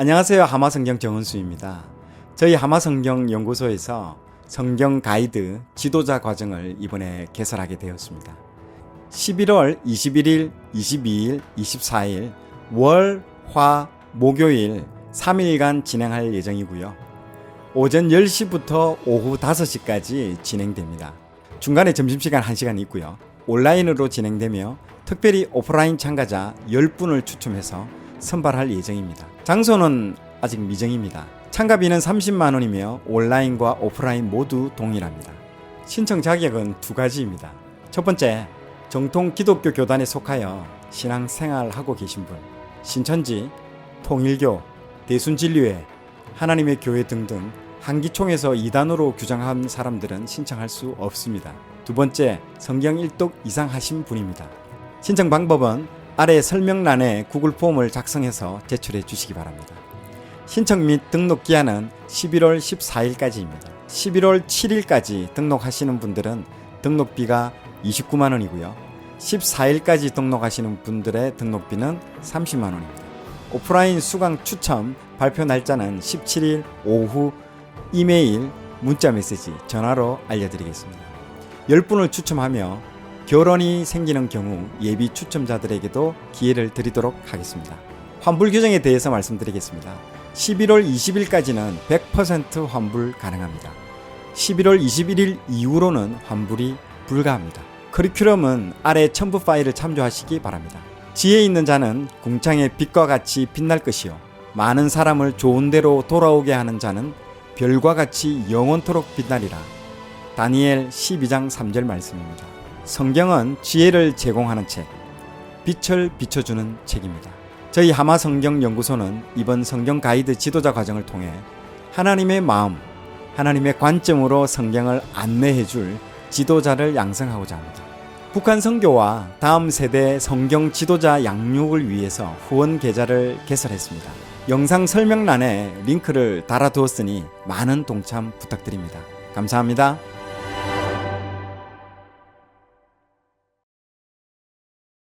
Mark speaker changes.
Speaker 1: 안녕하세요. 하마성경 정은수입니다. 저희 하마성경 연구소에서 성경 가이드 지도자 과정을 이번에 개설하게 되었습니다. 11월 21일, 22일, 24일 월, 화, 목요일 3일간 진행할 예정이고요. 오전 10시부터 오후 5시까지 진행됩니다. 중간에 점심시간 1시간 있고요. 온라인으로 진행되며 특별히 오프라인 참가자 10분을 추첨해서 선발할 예정입니다. 장소는 아직 미정입니다. 참가비는 30만 원이며 온라인과 오프라인 모두 동일합니다. 신청 자격은 두 가지입니다. 첫 번째, 정통 기독교 교단에 속하여 신앙 생활하고 계신 분, 신천지, 통일교, 대순진리회, 하나님의 교회 등등 한기총에서 이단으로 규정한 사람들은 신청할 수 없습니다. 두 번째, 성경 일독 이상 하신 분입니다. 신청 방법은 아래 설명란에 구글 폼을 작성해서 제출해 주시기 바랍니다. 신청 및 등록 기한은 11월 14일까지입니다. 11월 7일까지 등록하시는 분들은 등록비가 29만 원이고요. 14일까지 등록하시는 분들의 등록비는 30만 원입니다. 오프라인 수강 추첨 발표 날짜는 17일 오후 이메일, 문자 메시지, 전화로 알려드리겠습니다. 10분을 추첨하며 결혼이 생기는 경우 예비 추첨자들에게도 기회를 드리도록 하겠습니다. 환불 규정에 대해서 말씀드리겠습니다. 11월 20일까지는 100% 환불 가능합니다. 11월 21일 이후로는 환불이 불가합니다. 커리큘럼은 아래 첨부 파일을 참조하시기 바랍니다. 지혜 있는 자는 궁창의 빛과 같이 빛날 것이요. 많은 사람을 좋은 대로 돌아오게 하는 자는 별과 같이 영원토록 빛나리라. 다니엘 12장 3절 말씀입니다. 성경은 지혜를 제공하는 책, 빛을 비춰주는 책입니다. 저희 하마 성경 연구소는 이번 성경 가이드 지도자 과정을 통해 하나님의 마음, 하나님의 관점으로 성경을 안내해 줄 지도자를 양성하고자 합니다. 북한 선교와 다음 세대 성경 지도자 양육을 위해서 후원 계좌를 개설했습니다. 영상 설명란에 링크를 달아두었으니 많은 동참 부탁드립니다. 감사합니다.